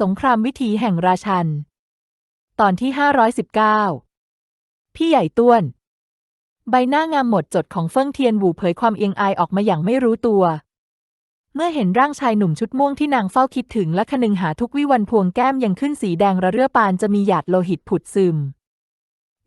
สงครามวิถีแห่งราชัน ตอนที่ 519 พี่ใหญ่ต้วน ใบหน้างามหมดจดของเฟิ่งเทียนหวูเผยความเอียงอายออกมาอย่างไม่รู้ตัว เมื่อเห็นร่างชายหนุ่มชุดม่วงที่นางเฝ้าคิดถึงและคนึงหาทุกวิวันพวงแก้มยังขึ้นสีแดงระเรื่อปานจะมีหยาดโลหิตผุดซึม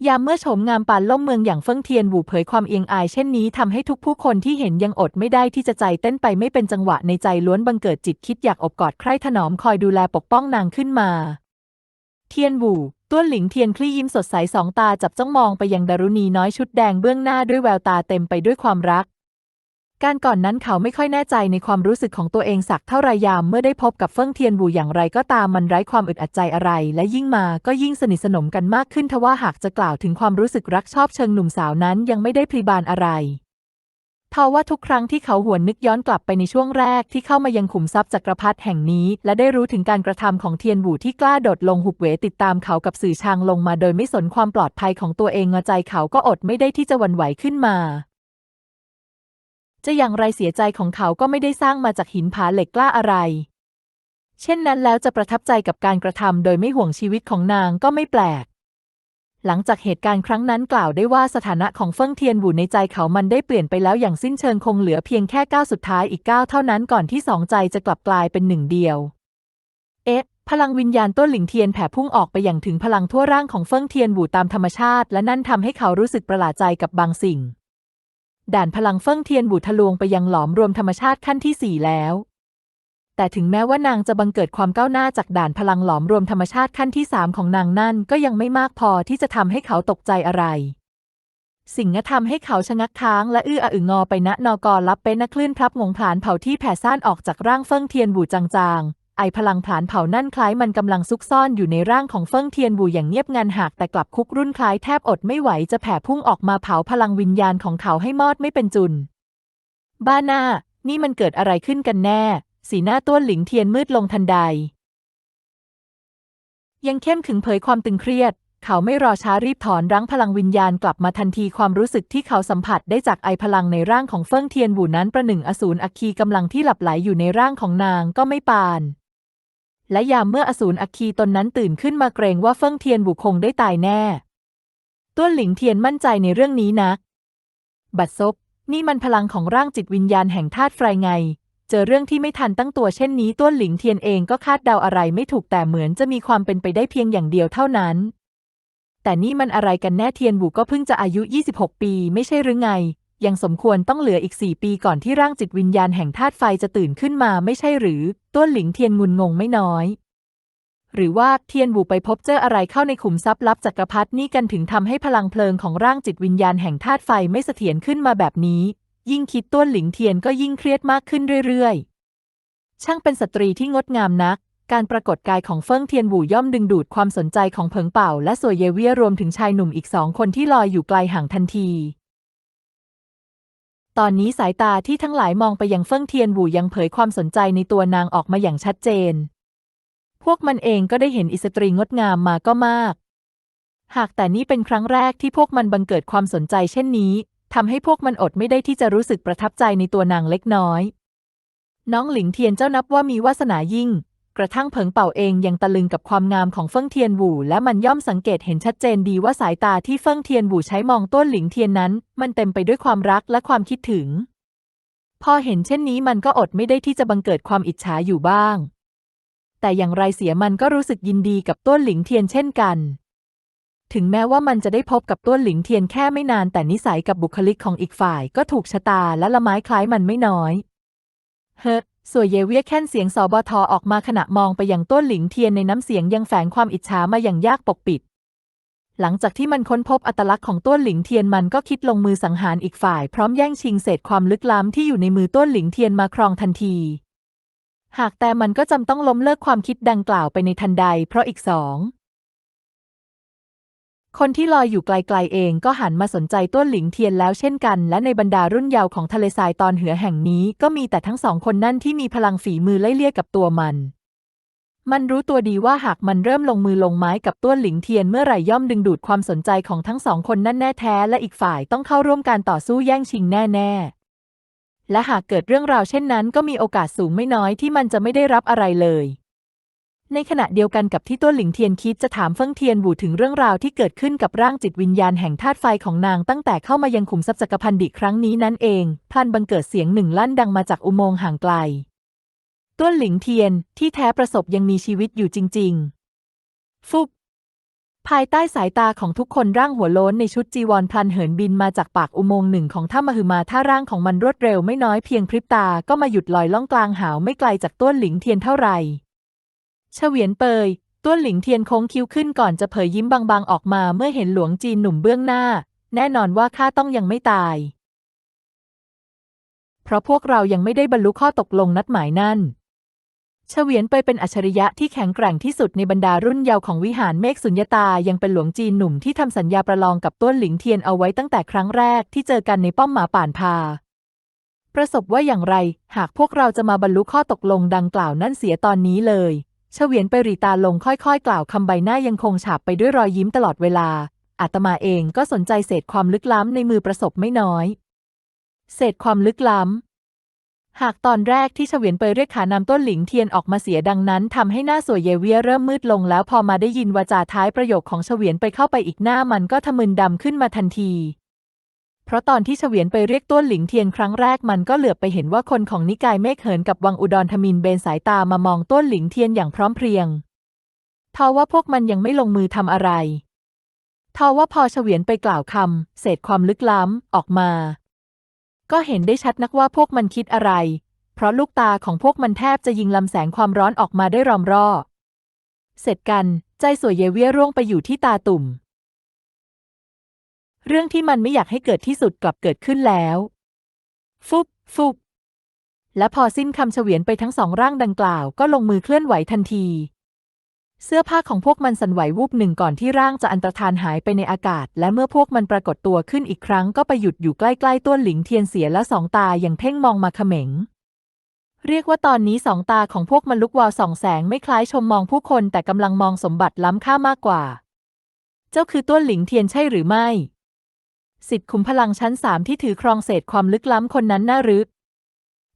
ยามเมื่อโฉมงามปานล่มเมืองอย่างเฟิ่งเทียนหวูเผยความเอียงอายเช่นนี้ทำให้ทุกผู้คนที่เห็นยังอดไม่ได้ที่จะใจเต้นไปไม่เป็นจังหวะในใจล้วนบังเกิดจิตคิดอยากอบกอดใคร่ถนอมคอยดูแลปกป้องนางขึ้นมา เทียนหวูต้วนหลิงเทียนคลี่ยิ้มสดใสสองตาจับจ้องมองไปยังดารุณีน้อยชุดแดงเบื้องหน้าด้วยแววตาเต็มไปด้วยความรัก การก่อนนั้นเขาไม่ค่อยแน่ใจในความรู้สึกของตัวเองสักเท่าไรยามเมื่อได้พบกับเฟิ่งเทียนหวูอย่างไรก็ตามมันไร้ความอึดอัดใจอะไร และยิ่งมาก็ยิ่งสนิทสนมกันมากขึ้นทว่าหากจะกล่าวถึงความรู้สึกรักชอบเชิงหนุ่มสาวนั้นยังไม่ได้พลีบานอะไรทว่าทุกครั้งที่เขาหวนนึกย้อนกลับไปในช่วงแรกที่เข้ามายังขุมทรัพย์จักรพรรดิแห่งนี้ และได้รู้ถึงการกระทำของเทียนหวูที่กล้าโดดลงหุบเหวติดตามเขากับสื่อชางลงมาโดยไม่สนความปลอดภัยของตัวเองงอใจเขาก็อดไม่ได้ที่จะวันไหวขึ้นมา จะอย่างไรเสียใจของเขาก็ไม่ได้สร้างมาจากหินผาเหล็กกล้าอะไร เช่นนั้นแล้วจะประทับใจกับการกระทำโดยไม่ห่วงชีวิตของนางก็ไม่แปลก หลังจากเหตุการณ์ครั้งนั้นกล่าวได้ว่าสถานะของเฟิ่งเทียนหวูในใจเขามันได้เปลี่ยนไปแล้วอย่างสิ้นเชิงคงเหลือเพียงแค่ก้าวสุดท้ายอีกก้าวเท่านั้นก่อนที่สองใจจะกลับกลายเป็นหนึ่งเดียว เอ๊ะพลังวิญญาณต้นหลิงเทียนแผ่พุ่งออกไปอย่างถึงพลังทั่วร่างของเฟิ่งเทียนหูตามธรรมชาติ และนั่นทำให้เขารู้สึกประหลาดใจกับบางสิ่ง ด่านพลังเฟิ่งเทียนบูทะลวงไปยังหลอมรวมธรรมชาติขั้นที่สี่แล้ว แต่ถึงแม้ว่านางจะบังเกิดความก้าวหน้าจากด่านพลังหลอมรวมธรรมชาติขั้นที่สามของนางนั่นก็ยังไม่มากพอที่จะทำให้เขาตกใจอะไร สิ่งนั้นทำให้เขาชะงักค้างและอื้ออึงงอไปณนอกรรับเป็นนักคลื่นพลับงงผลานเผาที่แผ่ซ่านออกจากร่างเฟิ่งเทียนบูจางๆ ไอพลังผลานเผานั่นคล้ายมันกำลังซุกซ่อนอยู่ในร่างของเฟิ่งเทียนบูอย่างเงียบงันหากแต่กลับคุกรุ่นคล้ายแทบอดไม่ไหวจะแผ่พุ่งออกมาเผาพลังวิญญาณของเขาให้มอดไม่เป็นจุน บ้าหน้า นี่มันเกิดอะไรขึ้นกันแน่ สีหน้าต้วนหลิงเทียนมืดลงทันใด ยังเข้มขึงเผยความตึงเครียด เขาไม่รอช้ารีบถอนรั้งพลังวิญญาณกลับมาทันทีความรู้สึกที่เขาสัมผัสได้จากไอพลังในร่างของเฟิ่งเทียนบูนั้นประหนึ่งอสูรอัคคีกำลังที่หลับไหลอยู่ในร่างของนางก็ไม่ปาน และยามเมื่ออสูรอัคคีตนนั้นตื่นขึ้นมาเกรงว่าเฟิ่งเทียนบูคงได้ตายแน่ ต้วนหลิงเทียนมั่นใจในเรื่องนี้นักบัดซบ นี่มันพลังของร่างจิตวิญญาณแห่งธาตุไฟไง เจอเรื่องที่ไม่ทันตั้งตัวเช่นนี้ต้วนหลิงเทียนเองก็คาดเดาอะไรไม่ถูกแต่เหมือนจะมีความเป็นไปได้เพียงอย่างเดียวเท่านั้น แต่นี่มันอะไรกันแน่เทียนบูก็เพิ่งจะอายุ 26 ปี ไม่ใช่หรือไง ยังสมควรต้องเหลืออีก4ปีก่อนที่ร่างจิตวิญญาณแห่งธาตุไฟจะตื่นขึ้นมาไม่ใช่หรือ ต้วนหลิงเทียนงุนงงไม่น้อย หรือว่าเทียนบูไปพบเจออะไรเข้าในขุมทรัพย์ลับจักรพรรดินี่กันถึงทำให้พลังเพลิงของร่างจิตวิญญาณแห่งธาตุไฟไม่เสถียรขึ้นมาแบบนี้ ยิ่งคิดต้วนหลิงเทียนก็ยิ่งเครียดมากขึ้นเรื่อยๆ ช่างเป็นสตรีที่งดงามนักการปรากฏกายของเฟิ่งเทียนบูย่อมดึงดูดความสนใจของเผิงเป่า และสวยเยเวียรวมถึงชายหนุ่มอีกสองคนที่ลอยอยู่ไกลห่างทันที ตอนนี้สายตาที่ทั้งหลายมองไปยังเฟิ่งเทียนบูยังเผยความสนใจในตัวนางออกมาอย่างชัดเจน พวกมันเองก็ได้เห็นอิสตรีงดงามมาก็มาก หากแต่นี่เป็นครั้งแรกที่พวกมันบังเกิดความสนใจเช่นนี้ทำให้พวกมันอดไม่ได้ที่จะรู้สึกประทับใจในตัวนางเล็กน้อย น้องหลิงเทียนเจ้านับว่ามีวาสนายิ่ง กระทั่งเผิงเป่าเองยังตะลึงกับความงามของเฟิ่งเทียนหวูและมันย่อมสังเกตเห็นชัดเจนดีว่าสายตาที่เฟิ่งเทียนหวูใช้มองต้นหลิงเทียนนั้น มันเต็มไปด้วยความรักและความคิดถึง พอเห็นเช่นนี้มันก็อดไม่ได้ที่จะบังเกิดความอิจฉาอยู่บ้าง แต่อย่างไรเสียมันก็รู้สึกยินดีกับต้นหลิงเทียนเช่นกัน ถึงแม้ว่ามันจะได้พบกับต้นหลิงเทียนแค่ไม่นานแต่นิสัยกับบุคลิกของอีกฝ่ายก็ถูกชะตาและละไม้คล้ายมันไม่น้อย เฮ้ สวยเยเวียแค่นเสียงสอบทอออกมาขณะมองไปยังต้นหลิงเทียนในน้ำเสียงยังแฝงความอิจฉามาอย่างยากปกปิด หลังจากที่มันค้นพบอัตลักษณ์ของต้นหลิงเทียนมันก็คิดลงมือสังหารอีกฝ่ายพร้อมแย่งชิงเศษความลึกล้ำที่อยู่ในมือต้นหลิงเทียนมาครองทันที หากแต่มันก็จำต้องล้มเลิกความคิดดังกล่าวไปในทันใด เพราะอีกสอง คนที่ลอยอยู่ไกลๆเองก็หันมาสนใจต้นหลิงเทียนแล้วเช่นกัน และในบรรดารุ่นเยาว์ของทะเลทรายตอนเหือแห่งนี้ ก็มีแต่ทั้งสองคนนั่นที่มีพลังฝีมือไล่เลี่ยกับตัวมัน มันรู้ตัวดีว่าหากมันเริ่มลงมือลงไม้กับต้นหลิงเทียนเมื่อไหร่ย่อมดึงดูดความสนใจของทั้งสองคนนั่นแน่แท้ และอีกฝ่ายต้องเข้าร่วมการต่อสู้แย่งชิงแน่ๆ และหากเกิดเรื่องราวเช่นนั้น ก็มีโอกาสสูงไม่น้อยที่มันจะไม่ได้รับอะไรเลย ในขณะเดียวกันกับที่ต้วนหลิงเทียนคิดจะถามเฟิงเทียนบูถึงเรื่องราวที่เกิดขึ้นกับร่างจิตวิญญาณแห่งธาตุไฟของนางตั้งแต่เข้ามายังขุมทรัพย์จักรพันดิครั้งนี้นั่นเองพันบังเกิดเสียงหนึ่งลั่นดังมาจากอุโมงค์ห่างไกลต้วนหลิงเทียนที่แท้ประสบยังมีชีวิตอยู่จริง ๆ ฟุบภายใต้สายตาของทุกคนร่างหัวโล้นในชุดจีวรพลันเหินบินมาจากปากอุโมงค์หนึ่งของถ้ำมหึมาท่าร่างของมันรวดเร็วไม่น้อยเพียงพริบตาก็มาหยุดลอยล่องกลางหาวไม่ไกลจากต้วนหลิงเทียนเท่าไหร่ เฉวียนเปยต้วนหลิงเทียนโค้งคิ้วขึ้นก่อนจะเผยยิ้มบางๆออกมาเมื่อเห็นหลวงจีนหนุ่มเบื้องหน้า แน่นอนว่าข้าต้องยังไม่ตาย เพราะพวกเรายังไม่ได้บรรลุข้อตกลงนัดหมายนั่นเฉวียนเปยเป็นอัจฉริยะที่แข็งแกร่งที่สุดในบรรดารุ่นเยาว์ของวิหารเมฆสุญญตา ยังเป็นหลวงจีนหนุ่มที่ทำสัญญาประลองกับต้วนหลิงเทียนเอาไว้ตั้งแต่ครั้งแรกที่เจอกันในป้อมหมาป่านพา ประสบว่าอย่างไร หากพวกเราจะมาบรรลุข้อตกลงดังกล่าวนั่นเสียตอนนี้เลย เฉวียนไปรีตาลงค่อยๆ กล่าวคำใบหน้ายังคงฉาบไปด้วยรอยยิ้มตลอดเวลา อาตมาเองก็สนใจเศษความลึกล้ำในมือประสบไม่น้อย เศษความลึกล้ำ หากตอนแรกที่เฉวียนเปยเรียกขานำต้นหลิงเทียนออกมาเสียดังนั้นทำให้หน้าสวยเยเวียเริ่มมืดลงแล้วพอมาได้ยินวาจาท้ายประโยคของเฉวียนไปเข้าไปอีกหน้ามันก็ทะมึนดำขึ้นมาทันที เพราะตอนที่เฉวียนไปเรียกต้นหลิงเทียนครั้งแรกมันก็เหลือบไปเห็นว่าคนของนิกายเมฆเหินกับวังอุดรธมินเบนสายตามามองต้นหลิงเทียนอย่างพร้อมเพรียงทว่าพวกมันยังไม่ลงมือทำอะไรทว่าพอเฉวียนไปกล่าวคำเศษความลึกล้ำออกมา ก็เห็นได้ชัดนักว่าพวกมันคิดอะไร เพราะลูกตาของพวกมันแทบจะยิงลำแสงความร้อนออกมาได้รอมรอเสร็จกัน ใจสวยเยเวียร่วงไปอยู่ที่ตาตุ่ม เรื่องที่มันไม่อยากให้เกิดที่สุดกลับเกิดขึ้นแล้ว ฟุบฟุบและพอสิ้นคำเฉวียนไปทั้งสองร่างดังกล่าวก็ลงมือเคลื่อนไหวทันที เสื้อผ้าของพวกมันสั่นไหววูบหนึ่งก่อนที่ร่างจะอันตรธานหายไปในอากาศ และเมื่อพวกมันปรากฏตัวขึ้นอีกครั้งก็ไปหยุดอยู่ใกล้ๆต้นหลิงเทียนเสียและสองตาอย่างเพ่งมองมาเขม็ง เรียกว่าตอนนี้สองตาของพวกมันลุกวาวส่องแสงไม่คล้ายชมมองผู้คนแต่กำลังมองสมบัติล้ำค่ามากกว่า เจ้าคือต้นหลิงเทียนใช่หรือไม่ สิทธิ์ขุมพลังชั้นสามที่ถือครองเศษความลึกล้ำคนนั้นน่ารึก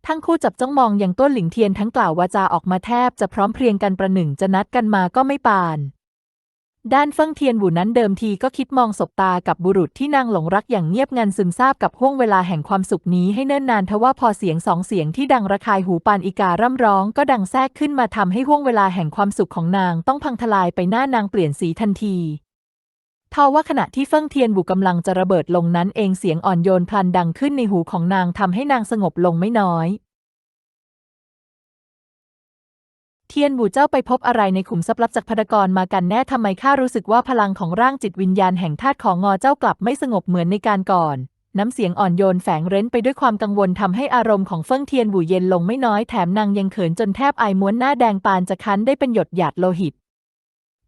ทั้งคู่จับจ้องมองอย่างต้นหลิงเทียนทั้งกล่าววาจาออกมาแทบจะพร้อมเพรียงกันประหนึ่งจะนัดกันมาก็ไม่ปาน ด้านเฟิงเทียนหูนั้นเดิมทีก็คิดมองสบตากับบุรุษที่นางหลงรักอย่างเงียบงันซึมซาบกับห่วงเวลาแห่งความสุขนี้ให้เนิ่นนานทว่าพอเสียงสองเสียงที่ดังระคายหูปานอีการ่ำร้อง ก็ดังแทรกขึ้นมาทำให้ห่วงเวลาแห่งความสุขของนางต้องพังทลายไปหน้านางเปลี่ยนสีทันที ทว่าขณะที่เฟิ่งเทียนบูกำลังจะระเบิดลงนั้นเองเสียงอ่อนโยนพลันดังขึ้นในหูของนางทำให้นางสงบลงไม่น้อย เทียนบูเจ้าไปพบอะไรในขุมทรัพย์ลับจากพดกรมากันแน่ทำไมข้ารู้สึกว่าพลังของร่างจิตวิญญาณแห่งธาตุของงอเจ้ากลับไม่สงบเหมือนในการก่อน น้ำเสียงอ่อนโยนแฝงเร้นไปด้วยความกังวลทำให้อารมณ์ของเฟิ่งเทียนบูเย็นลงไม่น้อยแถมนางยังเขินจนแทบอายม้วนหน้าแดงปานจะคั้นได้เป็นหยดหยาดโลหิต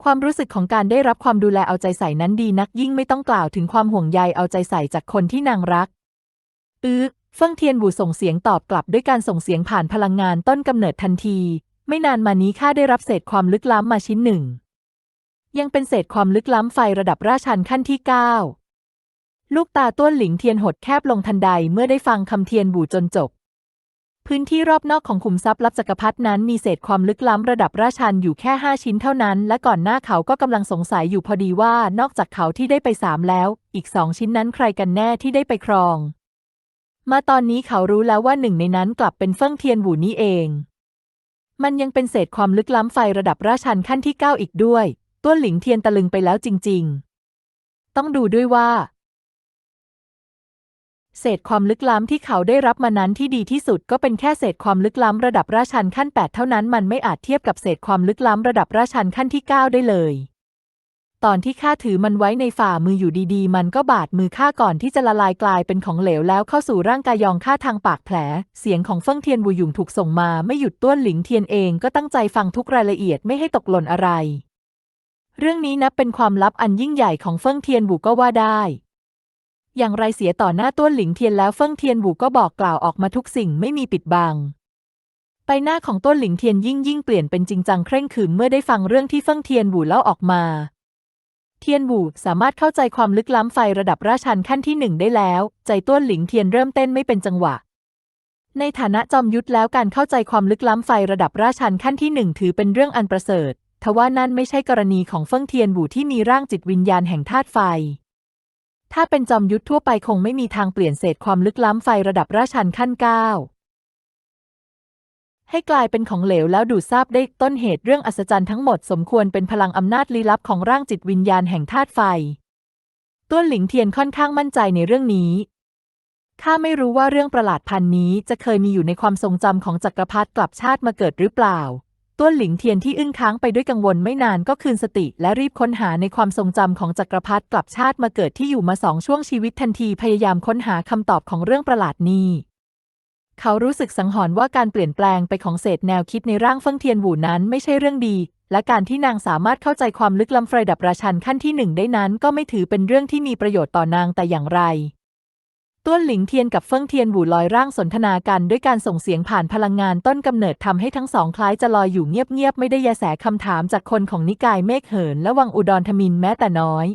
ความรู้สึกของการได้รับความดูแลเอาใจใส่นั้นดีนักยิ่งไม่ต้องกล่าวถึงความห่วงใยเอาใจใส่จากคนที่นางรักอือเฟิ่งเทียนบูส่งเสียงตอบกลับด้วยการส่งเสียงผ่านพลังงานต้นกำเนิดทันที ไม่นานมานี้ข้าได้รับเศษความลึกล้ำมาชิ้นหนึ่ง ยังเป็นเศษความลึกล้ำไฟระดับราชันขั้นที่เก้าลูกตาต้วนหลิงเทียนหดแคบลงทันใดเมื่อได้ฟังคำเทียนบูจนจบ พื้นที่รอบนอกของขุมทรัพย์ลับจักรพรรดินั้นมีเศษความลึกล้ำระดับราชันอยู่แค่ห้าชิ้นเท่านั้น และก่อนหน้าเขาก็กำลังสงสัยอยู่พอดีว่านอกจากเขาที่ได้ไปสามแล้ว อีกสองชิ้นนั้นใครกันแน่ที่ได้ไปครอง มาตอนนี้เขารู้แล้วว่าหนึ่งในนั้นกลับเป็นเฟิ่งเทียนหวูนี่เอง มันยังเป็นเศษความลึกล้ำไฟระดับราชันขั้นที่เก้าอีกด้วยต้วหลิงเทียนตะลึงไปแล้วจริง ๆ ต้องดูด้วยว่า เศษความลึกล้ำที่เขาได้รับมานั้นที่ดีที่สุดก็เป็นแค่เศษความลึกล้ำระดับราชันขั้น 8 เท่านั้นมันไม่อาจเทียบกับเศษความลึกล้ำระดับราชันขั้นที่ 9 ได้เลย ตอนที่ข้าถือมันไว้ในฝ่ามืออยู่ดีๆ มันก็บาดมือข้าก่อนที่จะละลายกลายเป็นของเหลวแล้วเข้าสู่ร่างกายยองข้าทางปากแผล เสียงของเฟิ่งเทียนวูหยุงถูกส่งมาไม่หยุดต้วนหลิงเทียนเองก็ตั้งใจฟังทุกรายละเอียดไม่ให้ตกหล่นอะไร เรื่องนี้นับเป็นความลับอันยิ่งใหญ่ของเฟิ่งเทียนบูก็ว่าได้ อย่างไรเสียต่อหน้าต้วนหลิงเทียนแล้วเฟิ่งเทียนบูก็บอกกล่าวออกมาทุกสิ่งไม่มีปิดบังใบหน้าของต้นหลิงเทียนยิ่งยิ่งเปลี่ยนเป็นจริงจังเคร่งขรึมเมื่อได้ฟังเรื่องที่เฟิ่งเทียนบูเล่าออกมา เทียนบูสามารถเข้าใจความลึกล้ำไฟระดับราชันขั้นที่หนึ่งได้แล้ว ใจต้วนหลิงเทียนเริ่มเต้นไม่เป็นจังหวะ ในฐานะจอมยุทธแล้วการเข้าใจความลึกล้ำไฟระดับราชันขั้นที่หนึ่งถือเป็นเรื่องอันประเสริฐทว่านั่นไม่ใช่กรณีของเฟิ่งเทียนหูที่มีร่างจิตวิญญาณแห่งธาตุไฟ ถ้าเป็นจอมยุทธทั่วไปคงไม่มีทางเปลี่ยนเศษความลึกล้ำไฟระดับราชันขั้นเก้าให้กลายเป็นของเหลวแล้วดูดซาบได้ต้นเหตุเรื่องอัศจรรย์ทั้งหมดสมควรเป็นพลังอำนาจลี้ลับของร่างจิตวิญญาณแห่งธาตุไฟ ต้วนหลิงเทียนค่อนข้างมั่นใจในเรื่องนี้ ข้าไม่รู้ว่าเรื่องประหลาดพันนี้จะเคยมีอยู่ในความทรงจำของจักรพรรดิกลับชาติมาเกิดหรือเปล่า ต้วนหลิงเทียนที่อึ้งค้างไปด้วยกังวลไม่นานก็คืนสติ และรีบค้นหาในความทรงจำของจักรพรรดิกลับชาติมาเกิดที่อยู่มาสองช่วงชีวิตทันทีพยายามค้นหาคำตอบของเรื่องประหลาดนี้ เขารู้สึกสังหรณ์ว่าการเปลี่ยนแปลงไปของเศษแนวคิดในร่างเฟิงเทียนหูนั้นไม่ใช่เรื่องดี และการที่นางสามารถเข้าใจความลึกล้ำไฟดับราชันขั้นที่หนึ่งได้นั้น ก็ไม่ถือเป็นเรื่องที่มีประโยชน์ต่อนางแต่อย่างไร ต้วนหลิงเทียนกับเฟิงเทียนหูลอยร่างสนทนากันด้วยการส่งเสียงผ่านพลังงานต้นกำเนิดทำให้ทั้งสองคล้ายจะลอยอยู่เงียบๆไม่ได้ยแสคำถามจากคนของนิกายเมฆเหินและวังอุดรธมินแม้แต่น้อย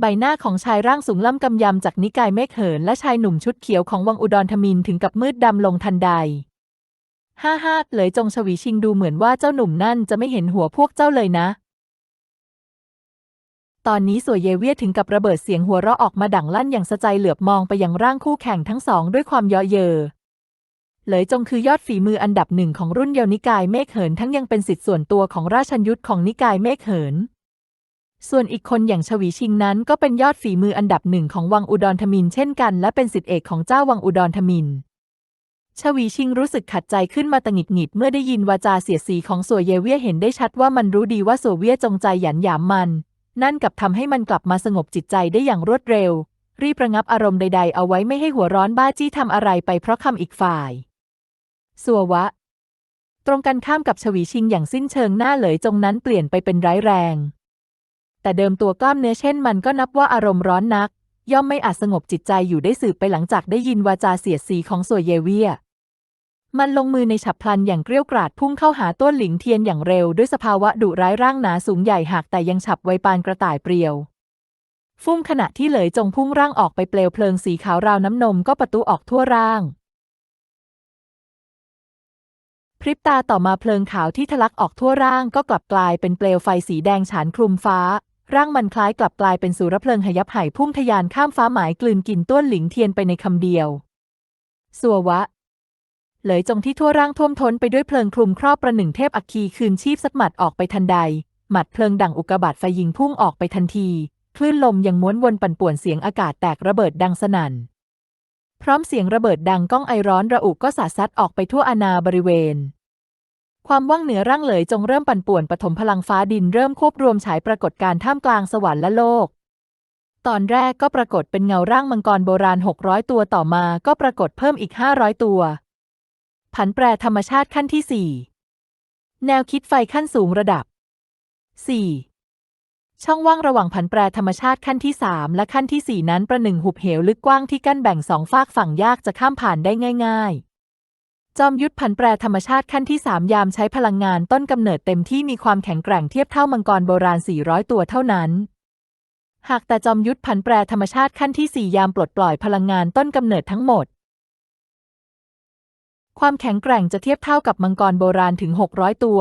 ใบหน้าของชายร่างสูงล่ำกำยำจากนิกายเมฆเหินและชายหนุ่มชุดเขียวของวังอุดรธมินถึงกับมืดดำลงทันใดฮ่าฮ่าเลยจงชวีชิงดูเหมือนว่าเจ้าหนุ่มนั่นจะไม่เห็นหัวพวกเจ้าเลยนะ ตอนนี้สวยเยเวียถึงกับระเบิดเสียงหัวเราะออกมาดังลั่นอย่างสะใจเหลือบมองไปยังร่างคู่แข่งทั้งสองด้วยความเยาะเยอเหลยจงคือยอดฝีมืออันดับหนึ่งของรุ่นเยาวนิกายเมฆเหินทั้งยังเป็นสิทธิ์ส่วนตัวของราชันยุทธของนิกายเมฆเหิน ส่วนอีกคนอย่างชวีชิงนั้นก็เป็นยอดฝีมืออันดับหนึ่งของวังอุดรธมินเช่นกัน และเป็นสิทธิเอกของเจ้าวังอุดรธมิน ชวีชิงรู้สึกขัดใจขึ้นมาตะหงิดหงิดเมื่อได้ยินวาจาเสียดสีของสัวเยเวียเห็นได้ชัดว่ามันรู้ดีว่าสัวเวียจงใจหยันหยามมัน นั่นกับทำให้มันกลับมาสงบจิตใจได้อย่างรวดเร็ว รีบระงับอารมณ์ใด ๆ เอาไว้ไม่ให้หัวร้อนบ้าจี้ทำอะไรไปเพราะคำอีกฝ่าย สัววะ ตรงกันข้ามกับชวีชิงอย่างสิ้นเชิงหน้าเหลยจงนั้นเปลี่ยนไปเป็นร้ายแรง แต่เดิมตัวกล้ามเนื้อเช่นมันก็นับว่าอารมณ์ร้อนนัก ย่อมไม่อาจสงบจิตใจอยู่ได้สืบไปหลังจากได้ยินวาจาเสียดสีของสัวเยเวีย มันลงมือในฉับพลันอย่างเกลี้ยวกราดพุ่งเข้าหาต้นหลิงเทียนอย่างเร็ว ด้วยสภาวะดุร้ายร่างหนาสูงใหญ่หักแต่ยังฉับไวปานกระต่ายเปรียว ฟุ้งขณะที่เหลยจงพุ่งร่างออกไปเปลวเพลิงสีขาวราวน้ำนมก็ประตูออกทั่วร่าง พริบตาต่อมาเพลิงขาวที่ทะลักออกทั่วร่างก็กลับกลายเป็นเปลวไฟสีแดงฉานคลุมฟ้า ร่างมันคล้ายกลับกลายเป็นสุรเพลิงหยับหายพุ่งทะยานข้ามฟ้าหมายกลืนกินต้นหลิงเทียนไปในคำเดียวสัววะ เหลยจงที่ทั่วร่างท่วมท้นไปด้วยเพลิงคลุมครอบประหนึ่งเทพอัคคีคืนชีพสัดหมัดออกไปทันใด หมัดเพลิงดังอุกกาบาตไฟยิงพุ่งออกไปทันที คลื่นลมยังม้วนวนปั่นป่วนเสียงอากาศแตกระเบิดดังสนั่น พร้อมเสียงระเบิดดังก้องไอร้อนระอุก็สาดซัดออกไปทั่วอาณาบริเวณ ความว่างเหนือร่างเหลยจงเริ่มปั่นป่วนปฐมพลังฟ้าดินเริ่มควบรวมฉายปรากฏการท่ามกลางสวรรค์และโลกตอนแรกก็ปรากฏเป็นเงาร่างมังกรโบราณ 600 ตัวต่อมาก็ปรากฏเพิ่มอีก 500 ตัว ผันแปรธรรมชาติขั้นที่ 4 แนวคิดไฟขั้นสูงระดับ 4. ช่องว่างระหว่างผันแปรธรรมชาติขั้นที่ 3 และขั้นที่ 4 นั้นประหนึ่งหุบเหวลึกกว้างที่กั้นแบ่งสองฝากฝั่งยากจะข้ามผ่านได้ง่าย ๆ จอมยุทธผันแปรธรรมชาติขั้นที่ 3 ยามใช้พลังงานต้นกำเนิดเต็มที่มีความแข็งแกร่งเทียบเท่ามังกรโบราณ 400 ตัวเท่านั้นหากแต่จอมยุทธผันแปรธรรมชาติขั้นที่ 4 ยามปลดปล่อยพลังงานต้นกำเนิดทั้งหมด ความแข็งแกร่งจะเทียบเท่ากับมังกรโบราณถึง 600 ตัว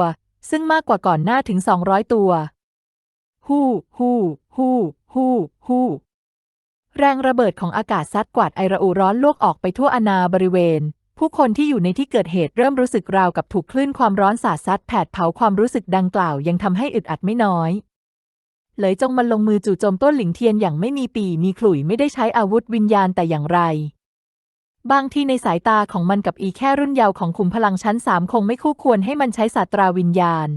ซึ่งมากกว่าก่อนหน้าถึง 200 ตัว ฮู้ ฮู้ ฮู้ ฮู้ ฮู้ แรงระเบิดของอากาศซัดกวาดไอระอุร้อนลวกออกไปทั่วอาณาบริเวณ ผู้คนที่อยู่ในที่เกิดเหตุเริ่มรู้สึกราวกับถูกคลื่นความร้อนสาดซัดแผดเผาความรู้สึกดังกล่าวยังทำให้อึดอัดไม่น้อยเลยจงมันลงมือจู่โจมต้นหลิงเทียนอย่างไม่มีปีมีขลุ่ยไม่ได้ใช้อาวุธวิญญาณแต่อย่างไร บางที่ในสายตาของมันกับอีแค่รุ่นเยาว์ของขุมพลังชั้นสามคงไม่คู่ควรให้มันใช้ศาสตราวิญญาณ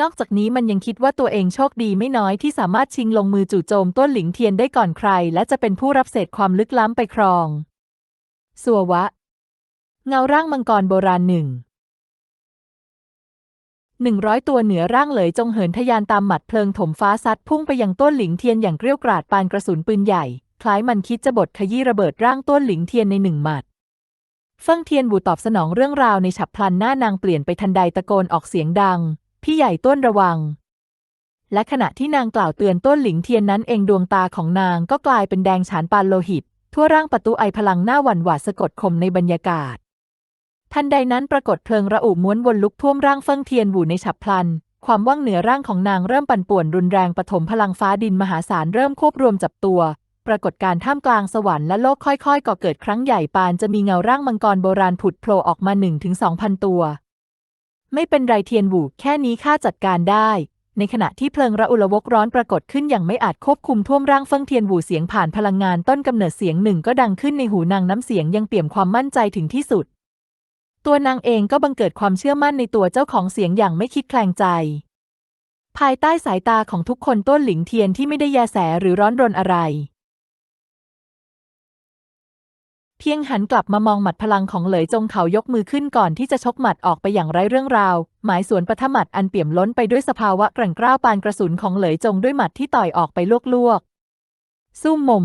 นอกจากนี้มันยังคิดว่าตัวเองโชคดีไม่น้อยที่สามารถชิงลงมือจู่โจมต้นหลิงเทียนได้ก่อนใคร และจะเป็นผู้รับเศษความลึกล้ำไปครอง สัววะ เงาร่างมังกรโบราณหนึ่งหนึ่งร้อยตัวเหนือร่างเหลยจงเหินทะยานตามหมัดเพลิงถมฟ้าซัดพุ่งไปยังต้นหลิงเทียนอย่างเกรี้ยวกราดปานกระสุนปืนใหญ่ ล้ายมันคิดจะบดขยี้ระเบิดร่างต้นหลิงเทียนในหนึ่งหมัดเฟิ่งเทียนบูตอบสนองเรื่องราวในฉับพลันหน้านางเปลี่ยนไปทันใดตะโกนออกเสียงดัง พี่ใหญ่ต้นระวัง และขณะที่นางกล่าวเตือนต้นหลิงเทียนนั้นเองดวงตาของนางก็กลายเป็นแดงฉานปานโลหิต ทั่วร่างประตูไอพลังหน้าหวั่นหวาดสะกดข่มในบรรยากาศ ทันใดนั้นปรากฏเพลิงระอุม้วนวนลุกท่วมร่างเฟิงเทียนหูในฉับพลัน ความว่างเหนือร่างของนางเริ่มปั่นป่วนรุนแรงปฐมพลังฟ้าดินมหาศาลเริ่มควบรวมจับตัว ปรากฏการท่ามกลางสวรรค์และโลกค่อยๆก่อเกิดครั้งใหญ่ปานจะมีเงาร่างมังกรโบราณผุดโผล่ออกมา1-2ถึง2,000ตัว ไม่เป็นไรเทียนหวูแค่นี้ข้าจัดการได้ ในขณะที่เพลิงระอุระวกร้อนปรากฏขึ้นอย่างไม่อาจควบคุมท่วมร่างเฟิงเทียนหวูเสียงผ่านพลังงานต้นกำเนิดเสียงหนึ่งก็ดังขึ้นในหูนางน้ำเสียงยังเปี่ยมความมั่นใจถึงที่สุด ตัวนางเองก็บังเกิดความเชื่อมั่นในตัวเจ้าของเสียงอย่างไม่คิดแคลงใจภายใต้สายตาของทุกคนต้นหลิงเทียนที่ไม่ได้แยแสหรือร้อนรนอะไร พียงหันกลับมามองหมัดพลังของเหลยจงเขายกมือขึ้นก่อนที่จะชกหมัดออกไปอย่างไร้เรื่องราว หมายสวนปะทะหมัดอันเปี่ยมล้นไปด้วยสภาวะแกร่งกร้าวปานกระสุนของเหลยจงด้วยหมัดที่ต่อยออกไปลวกๆสู้มม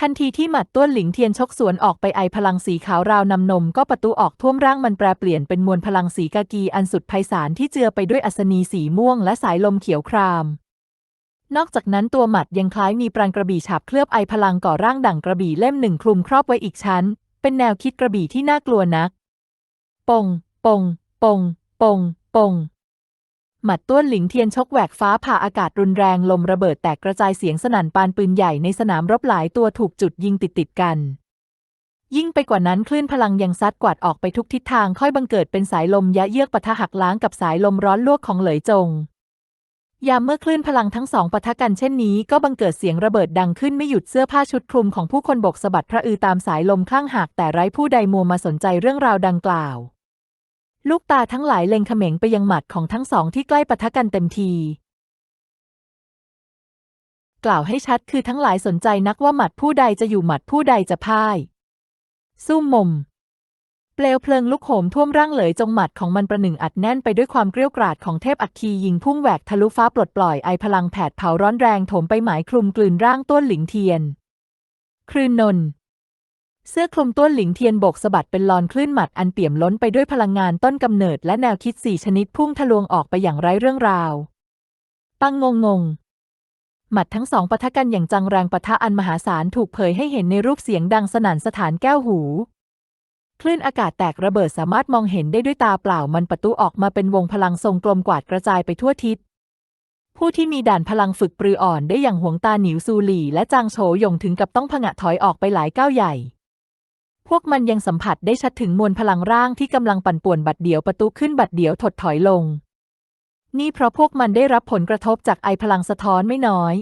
ทันทีที่หมัดต้วนหลิงเทียนชกสวนออกไปไอพลังสีขาวราวนำนมก็ประตูออกท่วมร่างมันแปรเปลี่ยนเป็นมวลพลังสีกากีอันสุดไพศาลที่เจือไปด้วยอัศนีสีม่วงและสายลมเขียวคราม นอกจากนั้นตัวหมัดยังคล้ายมีปราณกระบี่ฉาบเคลือบไอพลังก่อร่างดั่งกระบี่เล่มหนึ่งคลุมครอบไว้อีกชั้น เป็นแนวคิดกระบี่ที่น่ากลัวนัก ปง ปง ปง ปง ปง หมัดต้วนหลิงเทียนชกแหวกฟ้าผ่าอากาศรุนแรงลมระเบิดแตกกระจายเสียงสนั่นปานปืนใหญ่ในสนามรบหลายตัวถูกจุดยิงติดติดกัน ยิ่งไปกว่านั้นคลื่นพลังยังซัดกวาดออกไปทุกทิศทางค่อยบังเกิดเป็นสายลมยะเยือกปะทะหักล้างกับสายลมร้อนลวกของเหลยจง ยามเมื่อคลื่นพลังทั้งสองปะทะกันเช่นนี้ ก็บังเกิดเสียงระเบิดดังขึ้นไม่หยุดเสื้อผ้าชุดคลุมของผู้คนบกสะบัดพระอือตามสายลมคลั่งหักแต่ไร้ผู้ใดมัวมาสนใจเรื่องราวดังกล่าว ลูกตาทั้งหลายเล็งเขม็งไปยังหมัดของทั้งสองที่ใกล้ปะทะกันเต็มที กล่าวให้ชัดคือทั้งหลายสนใจนักว่าหมัดผู้ใดจะอยู่หมัดผู้ใดจะพ่าย สู้มม เปลวเพลิงลุกโหมท่วมร่างเหลยจงหมัดของมันประหนึ่งอัดแน่นไปด้วยความเกรี้ยวกราดของเทพอัคคียิงพุ่งแหวกทะลุฟ้าปลดปล่อยไอพลังแผดเผาร้อนแรงโถมไปหมายคลุมกลืนร่างต้วนหลิงเทียน คลื่นนนเสื้อคลุมต้วนหลิงเทียนบกสะบัดเป็นลอนคลื่นหมัดอันเปี่ยมล้นไปด้วยพลังงานต้นกำเนิดและแนวคิดสี่ชนิดพุ่งทะลวงออกไปอย่างไร้เรื่องราว ปังงงงหมัดทั้งสองปะทะกันอย่างจังแรงปะทะอันมหาศาลถูกเผยให้เห็นในรูปเสียงดังสนั่นสถานแก้วหู คลื่นอากาศแตกระเบิดสามารถมองเห็นได้ด้วยตาเปล่ามันประตูออกมาเป็นวงพลังทรงกลมกวาดกระจายไปทั่วทิศ ผู้ที่มีด่านพลังฝึกปรืออ่อนได้อย่างหวงตาหนิวซูหลี่และจางโฉหยงถึงกับต้องผงะถอยออกไปหลายก้าวใหญ่ พวกมันยังสัมผัสได้ชัดถึงมวลพลังร่างที่กำลังปั่นป่วนบัดเดียวประตูขึ้นบัดเดียวถดถอยลง นี่เพราะพวกมันได้รับผลกระทบจากไอพลังสะท้อนไม่น้อย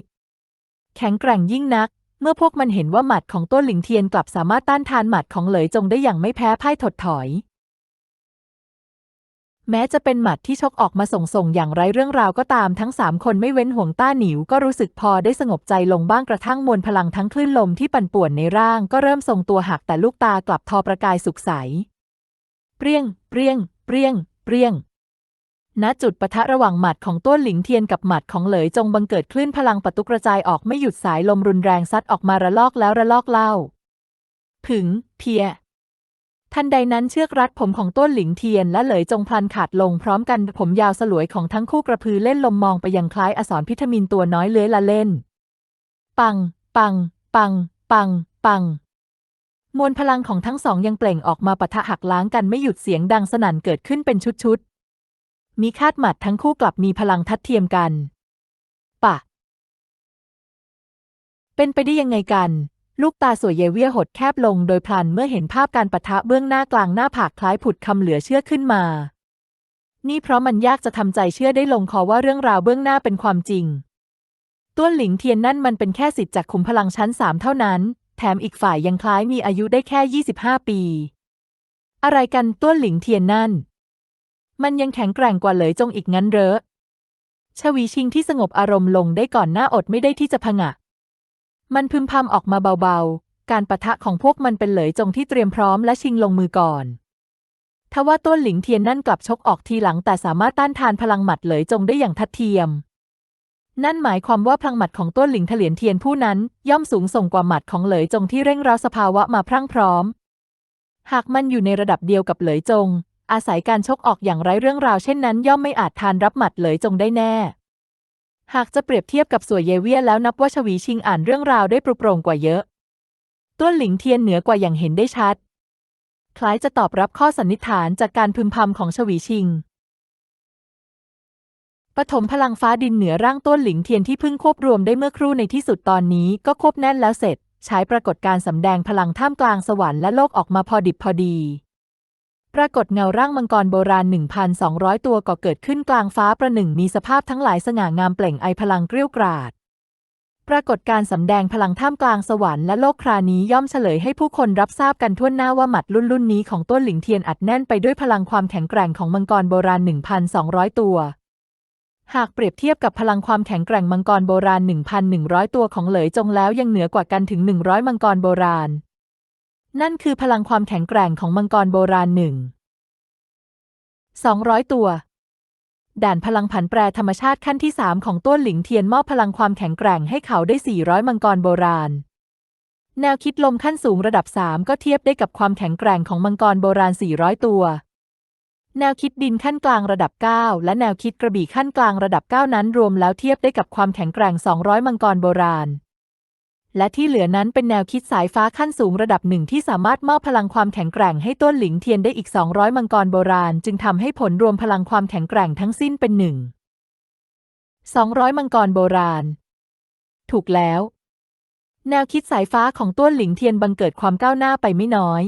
แข็งแกร่งยิ่งนัก เมื่อพวกมันเห็นว่าหมัดของต้นหลิงเทียนกลับสามารถต้านทานหมัดของเหลยจงได้อย่างไม่แพ้พ่ายถดถอย แม้จะเป็นหมัดที่ชกออกมาส่งส่งอย่างไร้เรื่องราวก็ตามทั้งสามคนไม่เว้นห่วงต้าหนิวก็รู้สึกพอได้สงบใจลงบ้างกระทั่งมวลพลังทั้งคลื่นลมที่ปั่นป่วนในร่างก็เริ่มทรงตัวหักแต่ลูกตากลับทอประกายสุขใส เปรี้ยง เปรี้ยง เปรี้ยง เปรี้ยง ณจุดปะทะระหว่างหมัดของต้นหลิงเทียนกับหมัดของเหลยจงบังเกิดคลื่นพลังปะตุกระจายออกไม่หยุดสายลมรุนแรงซัดออกมาระลอกแล้วระลอกเล่า ผึง เพีย ทันใดนั้นเชือกรัดผมของต้นหลิงเทียนและเหลยจงพลันขาดลงพร้อมกันผมยาวสลวยของทั้งคู่กระพือเล่นลมมองไปยังคล้ายอสรพิทมินตัวน้อยเลื้อยละเล่น ปัง ปัง ปัง ปัง ปังมวลพลังของทั้งสองยังเปล่งออกมาปะทะหักล้างกันไม่หยุดเสียงดังสนั่นเกิดขึ้นเป็นชุด มีคาดหมัดทั้งคู่กลับมีพลังทัดเทียมกัน ปะ เป็นไปได้ยังไงกัน ลูกตาสวยเยเวียหดแคบลงโดยพลันเมื่อเห็นภาพการปะทะเบื้องหน้ากลางหน้าผากคล้ายผุดคำเหลือเชื่อขึ้นมา นี่เพราะมันยากจะทำใจเชื่อได้ลงคอว่าเรื่องราวเบื้องหน้าเป็นความจริง ต้วนหลิงเทียนนั่นมันเป็นแค่สิทธิ์จากขุมพลังชั้นสามเท่านั้น แถมอีกฝ่ายยังคล้ายมีอายุได้แค่ 25 ปี อะไรกันต้วนหลิงเทียนนั่น มันยังแข็งแกร่งกว่าเหลยจงอีกงั้นเหรอชวีชิงที่สงบอารมณ์ลงได้ก่อนหน้าอดไม่ได้ที่จะผงะ มันพึมพำออกมาเบาๆ การปะทะของพวกมันเป็นเหลยจงที่เตรียมพร้อมและชิงลงมือก่อน ทว่าต้นหลิงเทียนนั่นกลับชกออกทีหลังแต่สามารถต้านทานพลังหมัดเหลยจงได้อย่างทัดเทียม นั่นหมายความว่าพลังหมัดของต้นหลิงเถลียนเทียนผู้นั้นย่อมสูงส่งกว่าหมัดของเหลยจงที่เร่งร้าสภาวะมาพรั่งพร้อม หากมันอยู่ในระดับเดียวกับเหลยจง อาศัยการชกออกอย่างไร้เรื่องราวเช่นนั้น ย่อมไม่อาจทานรับหมัดเลยจงได้แน่ หากจะเปรียบเทียบกับสวยเยเวียแล้วนับว่าชวีชิงอ่านเรื่องราวได้ปรุโปร่งกว่าเยอะ ต้วนหลิงเทียนเหนือกว่าอย่างเห็นได้ชัด คล้ายจะตอบรับข้อสันนิษฐานจากการพึมพำของชวีชิงปฐมพลังฟ้าดินเหนือร่างต้นหลิงเทียนที่เพิ่งควบรวมได้เมื่อครู่ในที่สุดตอนนี้ก็ควบแน่นแล้วเสร็จ ใช้ปรากฏการสำแดงพลังท่ามกลางสวรรค์และโลกออกมาพอดิบพอดี ปรากฏเงาร่างมังกรโบราณ 1,200 ตัวก็เกิดขึ้นกลางฟ้าประหนึ่งมีสภาพทั้งหลายสง่างามเปล่งไอพลังเกรี้ยวกราด ปรากฏการสำแดงพลังท่ามกลางสวรรค์และโลกครานี้ย่อมเฉลยให้ผู้คนรับทราบกันทั่วหน้าว่าหมัดรุ่นรุ่นนี้ของต้นหลิงเทียนอัดแน่นไปด้วยพลังความแข็งแกร่งของมังกรโบราณ 1,200 ตัวหากเปรียบเทียบกับพลังความแข็งแกร่งมังกรโบราณ 1,100 ตัวของเหลยจงแล้วยังเหนือกว่ากันถึง 100 มังกรโบราณ นั่นคือพลังความแข็งแกร่งของมังกรโบราณหนึ่ง200ตัว ด่านพลังผันแปรธรรมชาติขั้นที่3ของต้นหลิงเทียนมอบพลังความแข็งแกร่งให้เขาได้400มังกรโบราณ แนวคิดลมขั้นสูงระดับ3ก็เทียบได้กับความแข็งแกร่งของมังกรโบราณ400ตัว แนวคิดดินขั้นกลางระดับ9และแนวคิดกระบี่ขั้นกลางระดับ9นั้นรวมแล้วเทียบได้กับความแข็งแกร่ง200มังกรโบราณ และที่เหลือนั้นเป็นแนวคิดสายฟ้าขั้นสูงระดับหนึ่งที่สามารถมอบพลังความแข็งแกร่งให้ต้นหลิงเทียนได้อีก 200 มังกรโบราณ จึงทำให้ผลรวมพลังความแข็งแกร่งทั้งสิ้นเป็นหนึ่ง200 มังกรโบราณ ถูกแล้ว แนวคิดสายฟ้าของต้วนหลิงเทียนบังเกิดความก้าวหน้าไปไม่น้อย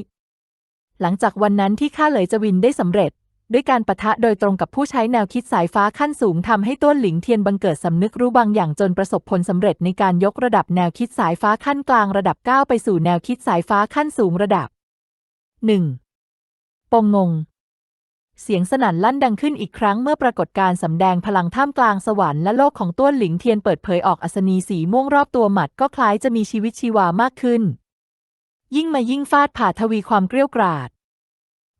หลังจากวันนั้นที่ข้าเหลยจวินได้สำเร็จ ด้วยการปะทะโดยตรงกับผู้ใช้แนวคิดสายฟ้าขั้นสูงทำให้ต้นหลิงเทียนบังเกิดสำนึกรู้บางอย่างจนประสบผลสำเร็จในการยกระดับแนวคิดสายฟ้าขั้นกลางระดับ 9 ไปสู่แนวคิดสายฟ้าขั้นสูงระดับ 1. ปงงง เสียงสนั่นลั่นดังขึ้นอีกครั้งเมื่อปรากฏการสำแดงพลังท่ามกลางสวรรค์และโลกของต้วนหลิงเทียนเปิดเผยออกอัศนีสีม่วงรอบตัวหมัดก็คล้ายจะมีชีวิตชีวามากขึ้น ยิ่งมายิ่งฟาดผ่าทวีความเกรี้ยวกราด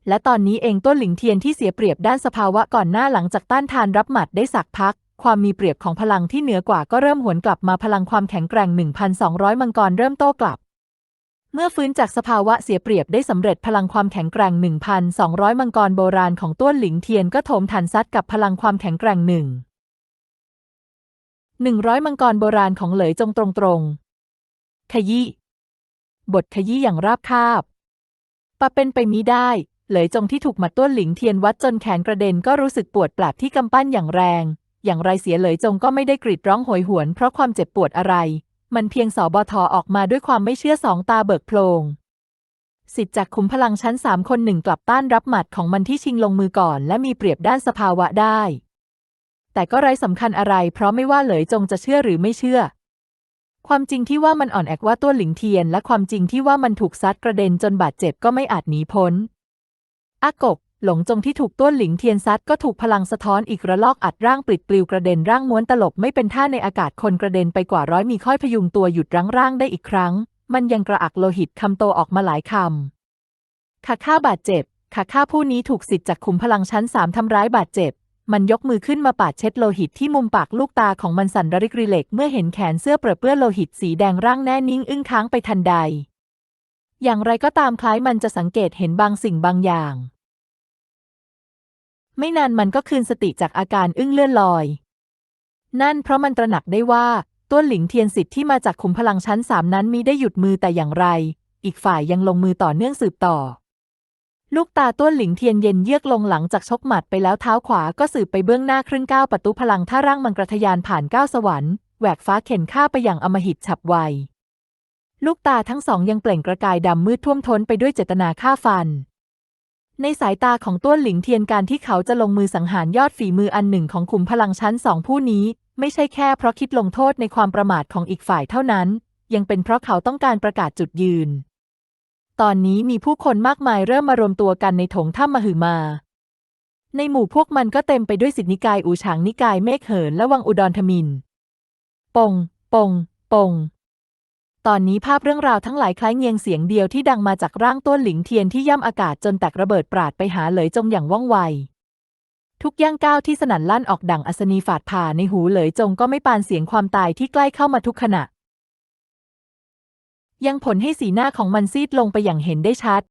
และตอนนี้เองต้นหลิงเทียนที่เสียเปรียบด้านสภาวะก่อนหน้าหลังจากต้านทานรับหมัดได้สักพัก ความมีเปรียบของพลังที่เหนือกว่าก็เริ่มหวนกลับมาพลังความแข็งแกร่ง 1,200 มังกรเริ่มโต้กลับ เมื่อฟื้นจากสภาวะเสียเปรียบได้สำเร็จพลังความแข็งแกร่ง 1,200 มังกรโบราณของต้วนหลิงเทียนก็โถมทันซัดกับพลังความแข็งแกร่งหนึ่ง100มังกรโบราณของเหลยจงตรงๆขยี้บทขยี้อย่างราบคาบปะเป็นไปมิได้ เหลยจงที่ถูกหมัดต้วนหลิงเทียนวัดจนแขนกระเด็นก็รู้สึกปวดแปลบที่กำปั้นอย่างแรง อย่างไรเสียเหลยจงก็ไม่ได้กรีดร้องโหยหวนเพราะความเจ็บปวดอะไร มันเพียงสอบทอออกมาด้วยความไม่เชื่อสองตาเบิกโพลงสิทธิ์จากขุมพลังชั้นสามคนหนึ่งกลับต้านรับหมัดของมันที่ชิงลงมือก่อน และมีเปรียบด้านสภาวะได้ แต่ก็ไร้สำคัญอะไร เพราะไม่ว่าเหลยจงจะเชื่อหรือไม่เชื่อ ความจริงที่ว่ามันอ่อนแอกว่าตัวหลิงเทียน และความจริงที่ว่ามันถูกซัดกระเด็นจนบาดเจ็บก็ไม่อาจหนีพ้น อากกหลงจงที่ถูกต้วนหลิงเทียนซัดก็ถูกพลังสะท้อนอีกระลอกอัดร่างปลิดปลิวกระเด็นร่างม้วนตลบไม่เป็นท่าในอากาศคนกระเด็นไปกว่าร้อยมีค่อยพยุงตัวหยุดรั้งร่างได้อีกครั้ง มันยังกระอักโลหิตคำโตออกมาหลายคำขาข้าบาดเจ็บขาข้าผู้นี้ถูกสิทธิ์จากขุมพลังชั้นสามทำร้ายบาดเจ็บ มันยกมือขึ้นมาปาดเช็ดโลหิตที่มุมปากลูกตาของมันสั่นระริกรีเล็กเมื่อเห็นแขนเสื้อเปรอะเปื้อนโลหิตสีแดงร่างแน่นิ่งอึ้งค้างไปทันใด อย่างไรก็ตามคล้ายมันจะสังเกตเห็นบางสิ่งบางอย่าง ไม่นานมันก็คืนสติจากอาการอึ้งเลื่อนลอย นั่นเพราะมันตระหนักได้ว่าต้นหลิงเทียนสิทธิ์ที่มาจากขุมพลังชั้นสามนั้นมีได้หยุดมือแต่อย่างไร อีกฝ่ายยังลงมือต่อเนื่องสืบต่อ ลูกตาต้นหลิงเทียนเย็นเยือกลงหลังจากชกหมัดไปแล้วเท้าขวาก็สืบไปเบื้องหน้าครึ่งก้าวประตูพลังท่าร่างมันกรทะยานผ่านก้าวสวรรค์แหวกฟ้าเข็นข้าไปอย่างอมหิตฉับไว ลูกตาทั้งสองยังเปล่งประกายดำมืดท่วมท้นไปด้วยเจตนาฆ่าฟัน ในสายตาของต้วนหลิงเทียนการที่เขาจะลงมือสังหารยอดฝีมืออันหนึ่งของขุมพลังชั้นสองผู้นี้ ไม่ใช่แค่เพราะคิดลงโทษในความประมาทของอีกฝ่ายเท่านั้น ยังเป็นเพราะเขาต้องการประกาศจุดยืน ตอนนี้มีผู้คนมากมายเริ่มมารวมตัวกันในถงถ้ำมหึมา ในหมู่พวกมันก็เต็มไปด้วยสิทธินิกายอูฉางนิกายเมฆเหินและวังอุดรธมิน ปง ปง ปง ตอนนี้ภาพเรื่องราวทั้งหลายคล้ายเงียงเสียงเดียวที่ดังมาจากร่างต้นหลิงเทียนที่ย่ำอากาศจนแตกระเบิดปราดไปหาเหลยจงอย่างว่องไว ทุกย่างก้าวที่สนั่นลั่นออกดังอัศนีฝาดผ่าในหูเหลยจงก็ไม่ปานเสียงความตายที่ใกล้เข้ามาทุกขณะ ยังผลให้สีหน้าของมันซีดลงไปอย่างเห็นได้ชัด